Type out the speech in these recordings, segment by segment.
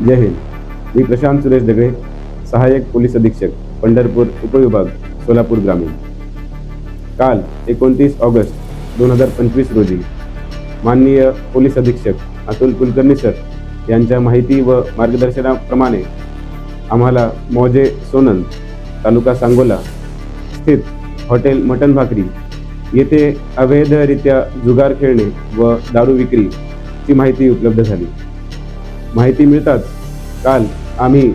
जय हिंद. मी प्रशांत सुरेश दगडे सहाय्यक पोलीस अधीक्षक पंढरपूर उपविभाग सोलापूर ग्रामीण. काल एकोणतीस ऑगस्ट दोन हजार पंचवीस रोजी माननीय पोलीस अधीक्षक अतुल कुलकर्णी सर यांच्या माहिती व मार्गदर्शनाप्रमाणे आम्हाला मौजे सोनंद तालुका सांगोला स्थित हॉटेल मटन भाकरी येथे अवैधरित्या जुगार खेळणे व दारू विक्रीची माहिती उपलब्ध झाली. माहिती मिळताच काल आम्ही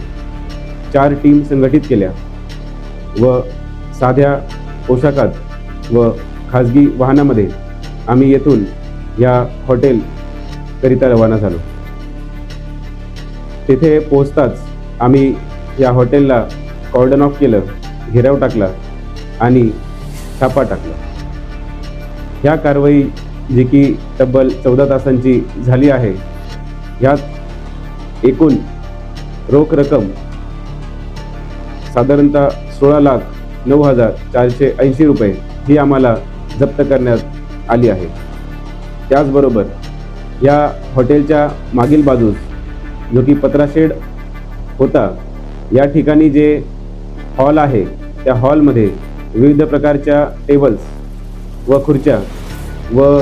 चार टीम संघटित केल्या. व साध्या पोशाखात व खाजगी वाहनामध्ये आम्ही येथून या हॉटेलकरिता रवाना झालो. तेथे पोहोचताच आम्ही या हॉटेलला कॉर्डन ऑफ केलं घेराव टाकला आणि छापा टाकला. ह्या कारवाई जी की तब्बल चौदा तासांची झाली आहे ह्यात एकूण रोख रक्कम साधारणतः सोळा लाख नऊ हजार चारशे ऐंशी रुपये ही आम्हाला जप्त करण्यात आली आहे. त्याचबरोबर या हॉटेलच्या मागील बाजूस जो की पत्राशेड होता या ठिकाणी जे हॉल आहे त्या हॉलमध्ये विविध प्रकारच्या टेबल्स व खुर्च्या व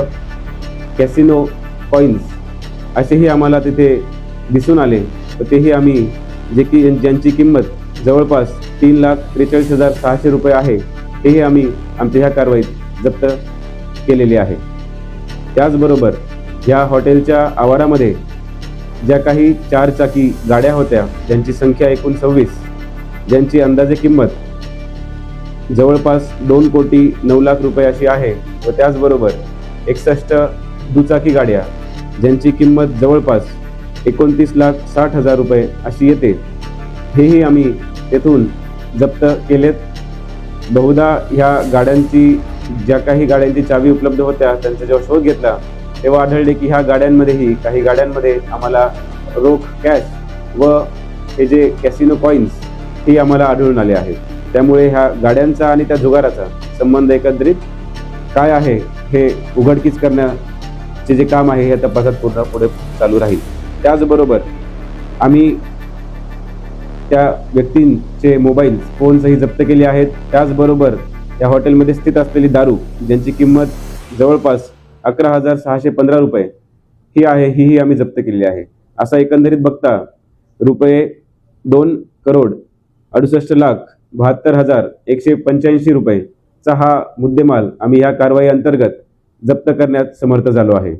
कॅसिनो कॉईन्स असेही आम्हाला तिथे दिसून आले. तर तेही आम्ही जे की ज्यांची किंमत जवळपास तीन लाख त्रेचाळीस हजार सहाशे रुपये आहे तेही आम्ही आमच्या ह्या कारवाईत जप्त केलेले आहे. त्याचबरोबर ह्या हॉटेलच्या आवारामध्ये ज्या काही चार चाकी गाड्या होत्या ज्यांची संख्या एकूण सव्वीस ज्यांची अंदाजे किंमत जवळपास दोन कोटी नऊ लाख रुपये अशी आहे व त्याचबरोबर एकसष्ट दुचाकी गाड्या ज्यांची किंमत जवळपास एकोणतीस लाख साठ हजार रुपये अशी येते. हेही आम्ही तेथून जप्त केलेत. बहुधा ह्या गाड्यांची ज्या काही गाड्यांची चावी उपलब्ध होत्या त्यांचा जेव्हा शोध घेतला तेव्हा आढळले की ह्या गाड्यांमध्येही काही गाड्यांमध्ये आम्हाला रोख कॅश व हे जे कॅसिनो कॉईन्स ही आम्हाला आढळून आले आहेत. त्यामुळे ह्या गाड्यांचा आणि त्या जुगाराचा संबंध एकत्रित काय आहे हे उघडकीस करण्याचे जे काम आहे हे तपासात पूर्ण पुढे चालू राहील. त्याचबरोबर आम्ही त्या व्यक्तींचे मोबाईल फोनसही जप्त केले आहेत. त्याचबरोबर या हॉटेलमध्ये स्थित असलेली दारू ज्यांची किंमत जवळपास अकरा हजार सहाशे पंधरा रुपये ही आहे हीही आम्ही जप्त केलेली आहे. असा एकंदरीत बघता रुपये दोन करोड अडुसष्ट लाख बहात्तर हजार एकशे पंच्याऐंशी रुपयेचा हा मुद्देमाल आम्ही या कारवाई अंतर्गत जप्त करण्यात समर्थ झालो आहे.